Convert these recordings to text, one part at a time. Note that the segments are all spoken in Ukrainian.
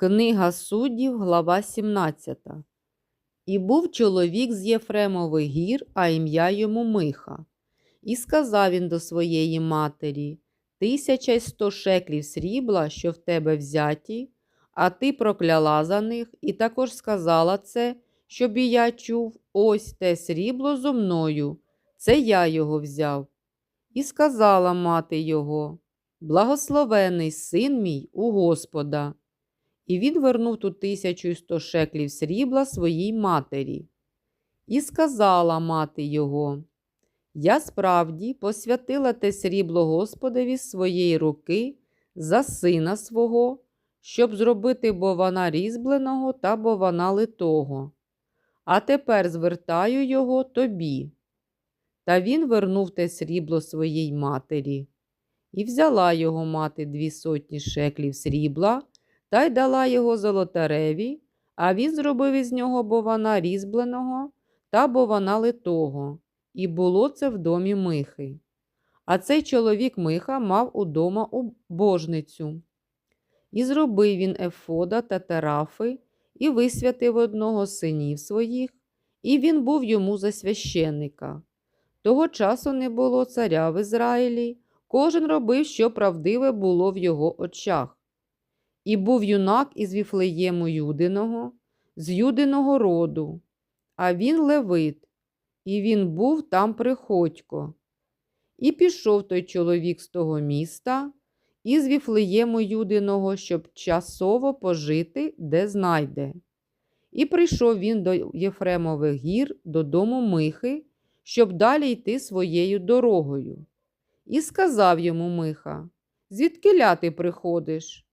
Книга суддів, глава 17. І був чоловік з Єфремових гір, а ім'я йому Миха. І сказав він до своєї матері: Тисяча й сто шеклів срібла, що в тебе взяті, а ти прокляла за них, і також сказала це, щоб і я чув, ось те срібло зо мною, це я його взяв. І сказала мати його: Благословений син мій у Господа. І він вернув ту тисячу й сто шеклів срібла своїй матері. І сказала мати його: Я справді посвятила те срібло Господові з своєї руки за сина свого, щоб зробити бована різьбленого та бована литого. А тепер звертаю його тобі. Та він вернув те срібло своїй матері. І взяла його мати дві сотні шеклів срібла та й дала його золотареві, а він зробив із нього бована різьбленого та бована литого, і було це в домі Михи. А цей чоловік Миха мав удома божницю. І зробив він Ефода та Терафи, і висвятив одного з синів своїх, і він був йому за священника. Того часу не було царя в Ізраїлі, кожен робив, що правдиве було в його очах. І був юнак із Віфлеєму Юдиного, з Юдиного роду, а він левит, і він був там приходько. І пішов той чоловік з того міста, із Віфлеєму Юдиного, щоб часово пожити, де знайде. І прийшов він до Єфремових гір, додому Михи, щоб далі йти своєю дорогою. І сказав йому Миха: Звідки ти приходиш?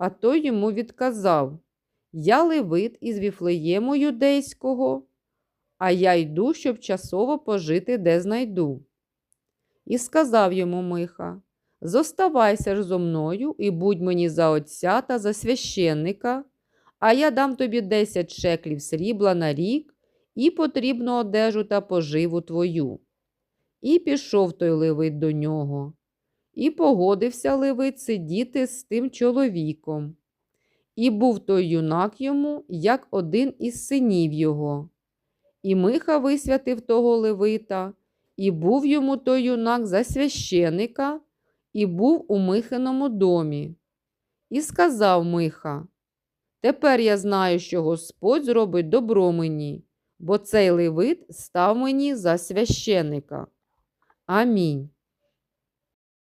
А той йому відказав Я левит із Віфлеєму юдейського, а я йду, щоб часово пожити, де знайду. І сказав йому Миха Зоставайся ж зо мною і будь мені за отця та за священника, а я дам тобі десять шеклів срібла на рік і потрібну одежу та поживу твою. І пішов той левит до нього. І погодився Левит сидіти з тим чоловіком. І був той юнак йому, як один із синів його. І Миха висвятив того Левита, і був йому той юнак за священика, і був у Михиному домі. І сказав Миха: Тепер я знаю, що Господь зробить добро мені, бо цей Левит став мені за священика. Амінь.